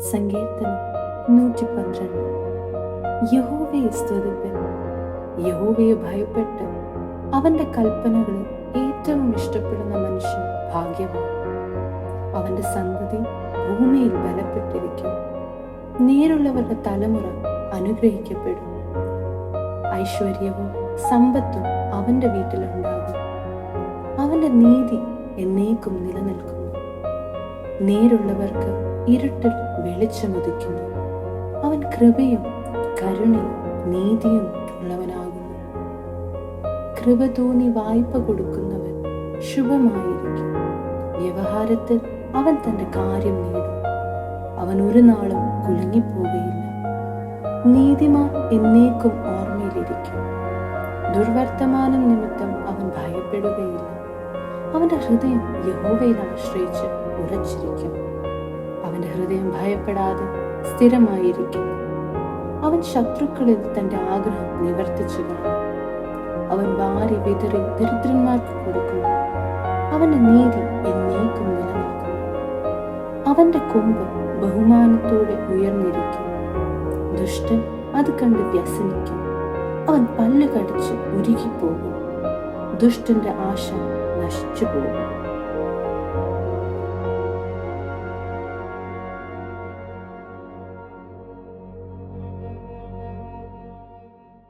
സങ്കീർത്തനം നൂറ്റി പന്ത്രണ്ട് യഹോവയെ സ്തുതിപ്പൻ. യഹോവയെ ഭയപ്പെട്ട് അവന്റെ കൽപ്പനകളിൽ ഏറ്റവും ഇഷ്ടപ്പെടുന്ന മനുഷ്യൻ ഭാഗ്യമാണ് അവന്റെ സന്തതി ഭൂമിയിൽ ബലപ്പെട്ടിരിക്കും. നേരുള്ളവരുടെ തലമുറ അനുഗ്രഹിക്കപ്പെടും. ഐശ്വര്യവും സമ്പത്തും അവന്റെ വീട്ടിലുണ്ടാകും. അവന്റെ നീതി എന്നേക്കും നിലനിൽക്കുന്നു. നേരുള്ളവർക്ക് ഇരുട്ടിൽ വെളിച്ചമുദിക്കുന്നു അവൻ കൃപയും കരുണയും നീതിയും ഉള്ളവനാകുന്നു. കൃപ തോന്നി വായ്പ കൊടുക്കുന്നവൻ ശുഭമായിരിക്കും. വ്യവഹാരത്തിൽ അവൻ തന്റെ കാര്യം നേടും. അവൻ ഒരു നാളും കുലുങ്ങിപ്പോവുകയില്ല നീതിമാൻ എന്നേക്കും ഓർമ്മയിലിരിക്കും. ദുർവർത്തമാനം നിമിത്തം അവൻ ഭയപ്പെടുകയില്ല. അവന്റെ ഹൃദയം യഹോവയിൽ ആശ്രയിച്ച് ഉറച്ചിരിക്കും. അവന്റെ ഹൃദയം ഭയപ്പെടാതെ സ്ഥിരമായിരിക്കും. അവൻ ശത്രുക്കളിൽ തന്റെ ആഗ്രഹം നിവർത്തിച്ചു അവൻ വാരി വിതറി ദരിദ്രന്മാർക്ക് കൊടുക്കുന്നു അവന്റെ നീതി എന്നേക്കും നിലനിൽക്കും. അവന്റെ കൊമ്പ് ബഹുമാനത്തോടെ ഉയർന്നിരിക്കും. ദുഷ്ടൻ അത് കണ്ട് വ്യസനിക്കും. അവൻ പല്ല് കടിച്ച് ഉരുകിപ്പോകും. ദുഷ്ടന്റെ ആശ നശിച്ചു പോകും